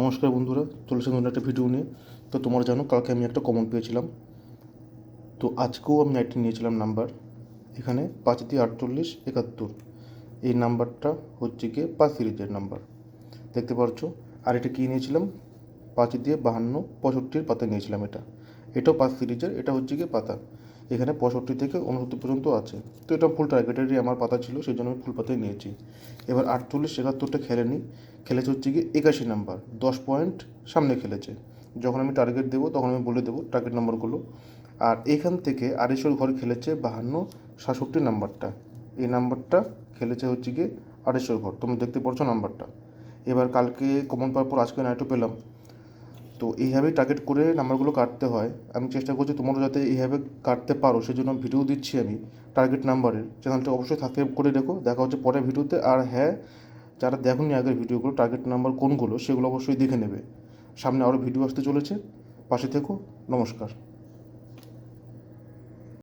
নমস্কার বন্ধুরা চলেছে নতুন একটা ভিডিও নিয়ে। তো তোমরা জানো, কালকে আমি একটা কমন পেয়েছিলাম। তো আজকেও আমি আইটি নিয়েছিলাম নাম্বার এখানে পাঁচ দিয়ে আটচল্লিশ একাত্তর। এই নাম্বারটা হচ্ছে গিয়ে পাঁচ সিরিজের নাম্বার দেখতে পাচ্ছ, আর এটা কী নিয়েছিলাম? পাঁচ দিয়ে বাহান্ন, পঁয়ষট্টির পাতা নিয়েছিলাম এটা। এটাও পাঁচ সিরিজের এটা হচ্ছে গিয়ে পাতা। এখানে পঁয়ষট্টি থেকে উনসত্তর পর্যন্ত আছে। তো এটা ফুল টার্গেটেরই আমার পাতা ছিল সেই জন্য আমি ফুল পাতাই নিয়েছি। এবার আটচল্লিশ একাত্তরটা খেলেনি, খেলেছে হচ্ছে গিয়ে একাশি নাম্বার দশ পয়েন্ট সামনে খেলেছে। যখন আমি টার্গেট দেবো, তখন আমি বলে দেবো টার্গেট নাম্বারগুলো আর এখান থেকে আড়াইশোর ঘর খেলেছে বাহান্ন, সাতষট্টি নাম্বারটা এই নাম্বারটা খেলেছে হচ্ছে গিয়ে আড়াইশোর ঘর তুমি দেখতে পাচ্ছ নাম্বারটা এবার কালকে কমন পাওয়ার পর আজকে নাইটও পেলাম। তো এইভাবে টার্গেট করে নাম্বারগুলো কাটতে হয়। আমি চেষ্টা করছি তোমরা যাতে এইভাবে কাটতে পারো সেই জন্য ভিডিও দিচ্ছি আমি টার্গেট নাম্বারের চ্যানেলটা অবশ্যই সাবস্ক্রাইব করে রেখো। দেখা হচ্ছে পরের ভিডিওতে আর হ্যাঁ যারা দেখুনি আগের ভিডিওগুলো টার্গেট নাম্বার কোনগুলো, সেগুলো অবশ্যই দেখে নেবে। সামনে আরও ভিডিও আসতে চলেছে। পাশে থেকো। নমস্কার।